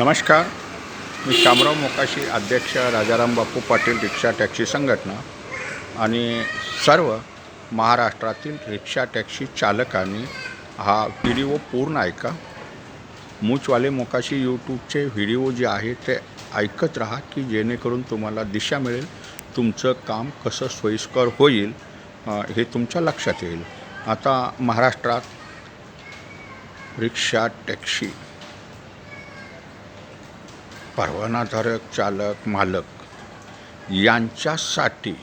नमस्कार. मी शामराव मोकाशी अध्यक्ष Rajaram Bapu Patil rickshaw taxi संघटना आणि सर्व महाराष्ट्रातील रिक्षा टॅक्सी चालकांनी हा व्हिडिओ पूर्ण ऐका. मूचवाले मोकाशी यूट्यूबचे व्हिडिओ जे आहे ते ऐकत राहा की जेणेकरून तुम्हाला दिशा मिळेल तुमचं काम कसं सोयीस्कर होईल हे तुमच्या लक्षात येईल. आता महाराष्ट्रात रिक्षा टॅक्सी परवानाधारक चालक मालक यांच्यासाठी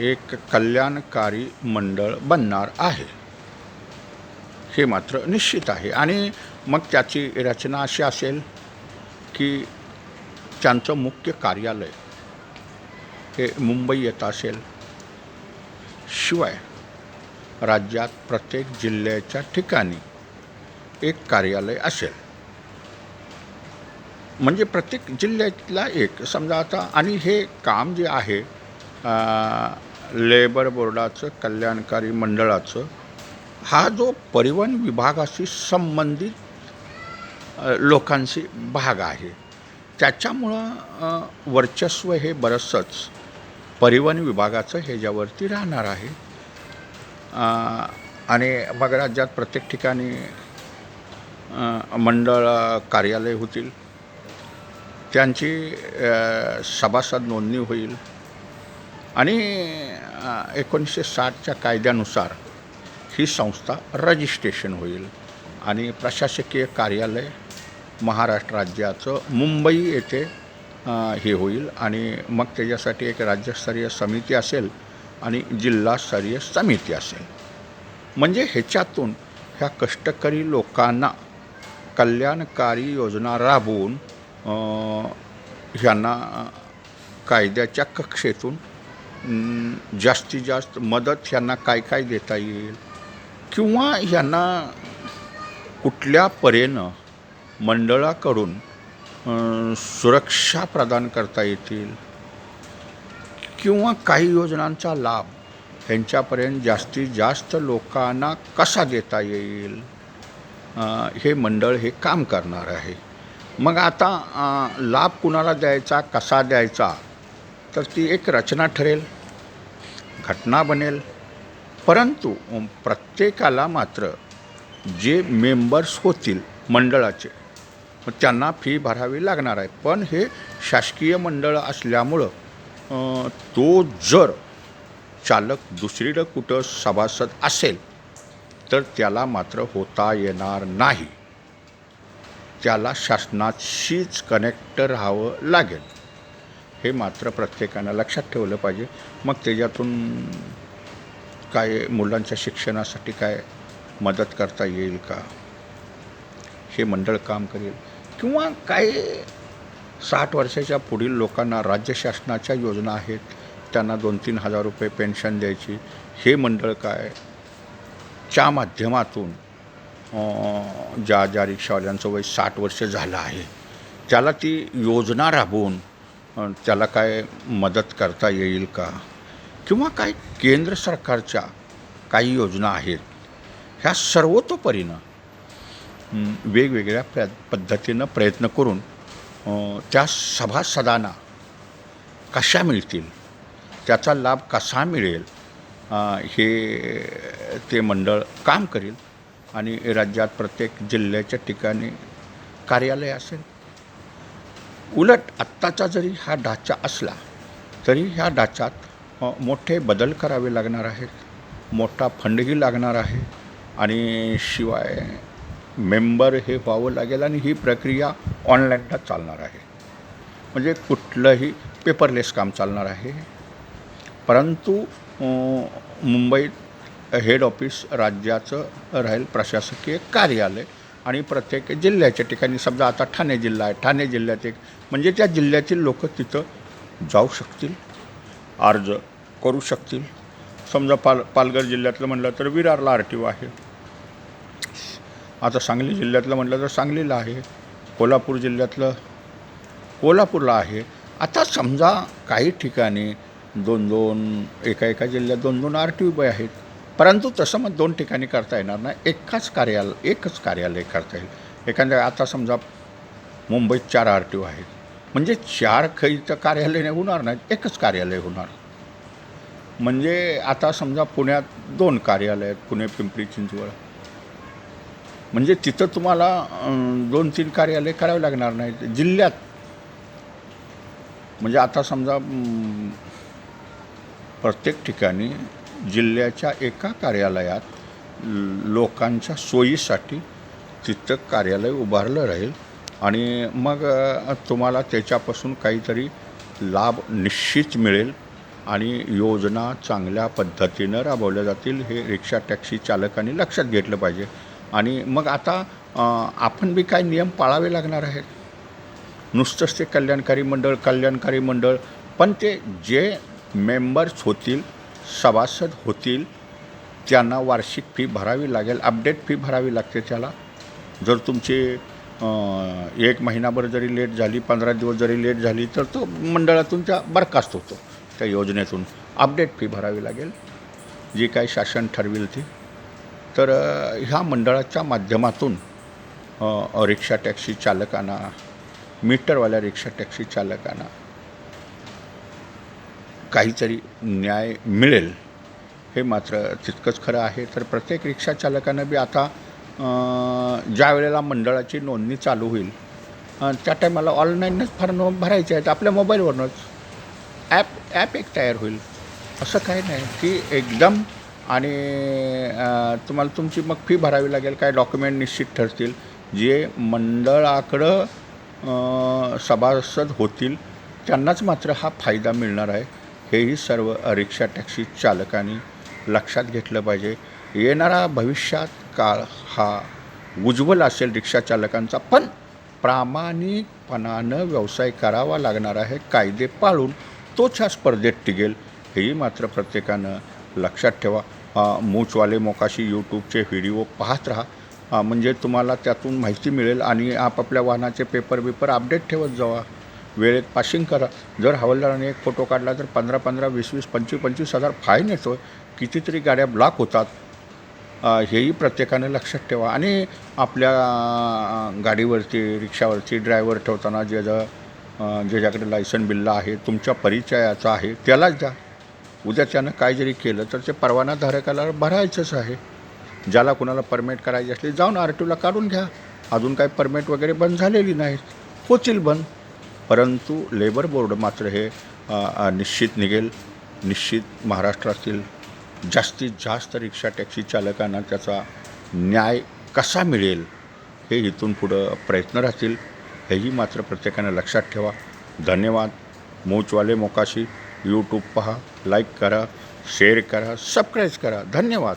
एक कल्याणकारी मंडळ बनणार आहे. हे मात्र निश्चित आहे. आणि मग त्याची रचना अशी असेल की त्यांचं मुख्य कार्यालय हे मुंबई येत असेल. शिवाय राज्यात प्रत्येक जिल्ह्याच्या ठिकाणी एक कार्यालय असेल. म्हणजे प्रत्येक जिल्ह्यातला एक. समजा आता आणि हे काम जे आहे लेबर बोर्डाचं कल्याणकारी मंडळाचं हा जो परिवहन विभागाशी संबंधित लोकांशी भाग आहे. त्याच्यामुळं वर्चस्व हे बरंचसंच परिवहन विभागाचं ह्याच्यावरती राहणार आहे. आणि मग राज्यात प्रत्येक ठिकाणी मंडळ कार्यालय होतील. त्यांची सभासद नोंदणी होईल. आणि एकोणीसशे साठच्या कायद्यानुसार ही संस्था रजिस्ट्रेशन होईल. आणि प्रशासकीय कार्यालय महाराष्ट्र राज्याचं मुंबई येथे हे होईल. आणि मग त्याच्यासाठी एक राज्यस्तरीय समिती असेल आणि जिल्हास्तरीय समिती असेल. म्हणजे ह्याच्यातून ह्या कष्टकरी लोकांना कल्याणकारी योजना राबवून ह्यांना कायद्याच्या कक्षेतून जास्तीत जास्त मदत ह्यांना काय काय देता येईल? किंवा ह्यांना कुठल्या परेनं मंडळाकडून सुरक्षा प्रदान करता येतील? किंवा काही योजनांचा लाभ ह्यांच्यापर्यंत जास्तीत जास्त लोकांना कसा देता येईल? हे मंडळ हे काम करणार आहे. मग आता लाभ कुणाला द्यायचा कसा द्यायचा तर ती एक रचना ठरेल घटना बनेल. परंतु प्रत्येकाला मात्र जे मेंबर्स होतील मंडळाचे मग त्यांना फी भरावी लागणार आहे. पण हे शासकीय मंडळ असल्यामुळं तो जर चालक दुसरीकडं कुठं सभासद असेल तर त्याला मात्र होता येणार नाही. त्याला शासनाशीच कनेक्ट राहावं लागेल. हे मात्र प्रत्येकानं लक्षात ठेवलं पाहिजे. मग त्याच्यातून काय मुलांच्या शिक्षणासाठी काय मदत करता येईल का? हे मंडळ काम करेल. किंवा काही साठ वर्षाच्या पुढील लोकांना राज्य शासनाच्या योजना आहेत. त्यांना दोन तीन हजार रुपये पेन्शन द्यायची. हे मंडळ काय? च्या माध्यमातून ज्या ज्या रिक्षावाल्यांचं वय साठ वर्ष झालं आहे त्याला ती योजना राबवून त्याला काय मदत करता येईल का? किंवा काय केंद्र सरकारच्या काही योजना आहेत ह्या सर्वतोपरीनं वेगवेगळ्या प्र पद्धतीनं प्रयत्न करून त्या सभासदांना कशा मिळतील त्याचा लाभ कसा मिळेल हे ते मंडळ काम करेल आणि राज्यात प्रत्येक जिल्ह्याच्या ठिकाणी कार्यालय असेल. उलट आत्ताचा जरी हा ढाचा असला तरी ह्या ढाच्यात मोठे बदल करावे लागणार आहेत. मोठा फंडही लागणार आहे. आणि शिवाय मेंबर हे व्हावं लागेल आणि ही प्रक्रिया ऑनलाईनला चालणार आहे. म्हणजे कुठलंही पेपरलेस काम चालणार आहे. परंतु मुंबईत हेड ऑफिस राज्याचं राहील प्रशासकीय कार्यालय आणि प्रत्येक जिल्ह्याच्या ठिकाणी समजा आता ठाणे जिल्हा आहे ठाणे जिल्ह्यात एक म्हणजे त्या जिल्ह्यातील लोक तिथं जाऊ शकतील अर्ज करू शकतील. समजा पाल पालघर जिल्ह्यातलं म्हटलं तर विरारला आर टी ओ आहे. आता सांगली जिल्ह्यातलं म्हटलं तर सांगलीला आहे. कोल्हापूर जिल्ह्यातलं कोल्हापूरला आहे. आता समजा काही ठिकाणी दोन दोन एका एका जिल्ह्यात दोन दोन आर टी ओ आहेत. परंतु तसं मग दोन ठिकाणी करता येणार नाही. एकाच कार्यालय एकच कार्यालय करता येईल. एखाद्या आता समजा मुंबईत चार आर टी ओ आहेत. म्हणजे चार खैचं कार्यालय नाही होणार नाहीत एकच कार्यालय होणार. म्हणजे आता समजा पुण्यात दोन कार्यालय आहेत पुणे पिंपरी चिंचवड. म्हणजे तिथं तुम्हाला दोन तीन कार्यालय करावे लागणार नाहीत. जिल्ह्यात. म्हणजे आता समजा प्रत्येक ठिकाणी जिल्ह्याच्या एका कार्यालयात लोकांच्या सोयीसाठी तिथं कार्यालय उभारलं राहील. आणि मग तुम्हाला त्याच्यापासून काहीतरी लाभ निश्चित मिळेल आणि योजना चांगल्या पद्धतीनं राबवल्या जातील हे रिक्षा टॅक्सी चालकांनी लक्षात घेतलं पाहिजे. आणि मग आता आपण बी काय नियम पाळावे लागणार आहेत? नुसतंच ते कल्याणकारी मंडळ कल्याणकारी मंडळ पण ते जे मेंबर्स होतील सभासद होतील त्यांना वार्षिक फी भरावी लागेल. अपडेट फी भरावी लागते त्याला. जर तुमची एक महिनाभर जरी लेट झाली पंधरा दिवस जरी लेट झाली तर तो मंडळातून त्या बरखास्त होतो. त्या योजनेतून अपडेट फी भरावी लागेल. जी काही शासन ठरवील ती. तर ह्या मंडळाच्या माध्यमातून रिक्षा टॅक्सी चालकांना मीटरवाल्या रिक्षा टॅक्सी चालकांना काहीतरी न्याय मिळेल. हे मात्र तितकंच खरं आहे. तर प्रत्येक रिक्षाचालकानं बी आता ज्या वेळेला मंडळाची नोंदणी चालू होईल त्या टायमाला ऑनलाईनच फॉर्म भरायचे आहेत. आपल्या मोबाईलवरूनच. ॲप ॲप एक तयार होईल. असं काही नाही. की एकदम आणि तुम्हाला तुमची मग फी भरावी लागेल. काय डॉक्युमेंट निश्चित ठरतील. जे मंडळाकडं सभासद होतील त्यांनाच मात्र हा फायदा मिळणार आहे. हेही सर्व रिक्षा टॅक्सी चालकांनी लक्षात घेतलं पाहिजे. येणारा भविष्यात काळ हा उज्ज्वल असेल रिक्षा चालकांचा पण प्रामाणिकपणानं व्यवसाय करावा लागणार आहे कायदे पाळून तोच ह्या स्पर्धेत टिकेल हेही मात्र प्रत्येकानं लक्षात ठेवा. मूचवाले मोकाशी यूट्यूबचे व्हिडिओ पाहत राहा. म्हणजे तुम्हाला त्यातून माहिती मिळेल आणि आपापल्या वाहनाचे पेपर बिपर अपडेट ठेवत जावा. वेळेत पासिंग करा. जर हवालदाराने एक फोटो काढला तर पंधरा पंधरा वीस वीस पंचवीस पंचवीस हजार फाईन येतो कितीतरी गाड्या ब्लॉक होतात. हेही प्रत्येकानं लक्षात ठेवा. आणि आपल्या गाडीवरती रिक्षावरती ड्रायव्हर ठेवताना जे ज्याच्याकडे लायसन बिल्ला आहे तुमच्या परिचयाचा आहे त्यालाच द्या. उद्या त्यानं काय जरी केलं तर ते परवानाधारकाला भरायचंच आहे. ज्याला कुणाला परमिट करायची असली जाऊन आर टी ओला काढून घ्या. अजून काही परमिट वगैरे बंद झालेली नाहीत. होतील बंद. परंतु लेबर बोर्ड मात्र हे निश्चित निघेल. निश्चित महाराष्ट्रातील जास्तीत जास्त रिक्षा टॅक्सी चालकांना त्याचा न्याय कसा मिळेल हे इथून पुढं प्रयत्न राहतील. हेही मात्र प्रत्येकानं लक्षात ठेवा. धन्यवाद. मोचवाले मोकाशी. यूट्यूब पहा. लाईक करा. शेअर करा. सबस्क्राईब करा. धन्यवाद.